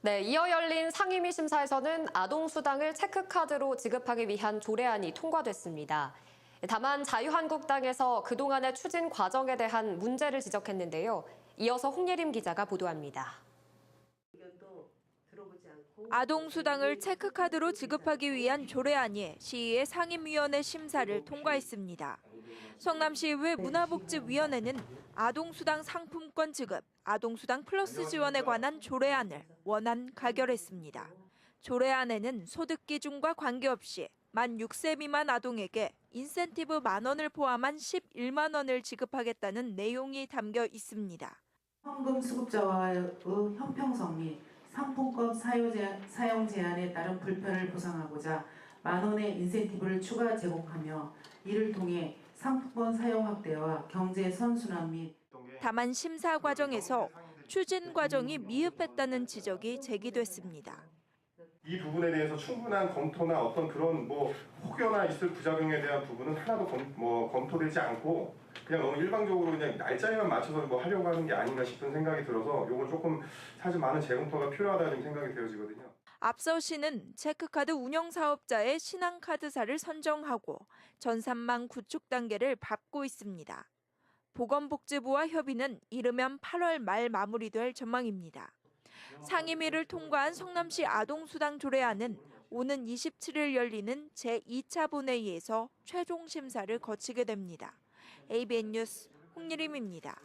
네, 이어 열린 상임위 심사에서는 아동수당을 체크카드로 지급하기 위한 조례안이 통과됐습니다. 다만 자유한국당에서 그동안의 추진 과정에 대한 문제를 지적했는데요. 이어서 홍예림 기자가 보도합니다. 아동수당을 체크카드로 지급하기 위한 조례안이 시의회 상임위원회 심사를 통과했습니다. 성남시의회 문화복지위원회는 아동수당 상품권 지급, 아동수당 플러스 지원에 관한 조례안을 원안 가결했습니다. 조례안에는 소득 기준과 관계없이 만 6세 미만 아동에게 인센티브 만 원을 포함한 11만 원을 지급하겠다는 내용이 담겨 있습니다. 현금 수급자와의 형평성 및 상품권 사용 제한, 사용 제한에 따른 불편을 보상하고자 만 원의 인센티브를 추가 제공하며 이를 통해 상품권 사용 확대와 경제 선순환 및 다만 심사 과정에서 추진 과정이 미흡했다는 지적이 제기됐습니다. 이 부분에 대해서 충분한 검토나 어떤 그런 뭐 혹여나 있을 부작용에 대한 부분은 하나도 검, 뭐 검토되지 않고 그냥 너무 일방적으로 그냥 날짜에만 맞춰서 뭐 하려고 하는 게 아닌가 싶은 생각이 들어서 이건 조금 사실 많은 재검토가 필요하다는 생각이 되어지거든요. 앞서 시는 체크카드 운영 사업자의 신한카드사를 선정하고 전산망 구축 단계를 밟고 있습니다. 보건복지부와 협의는 이르면 8월 말 마무리될 전망입니다. 상임위를 통과한 성남시 아동수당 조례안은 오는 27일 열리는 제2차 본회의에서 최종 심사를 거치게 됩니다. ABN 뉴스 홍예림입니다.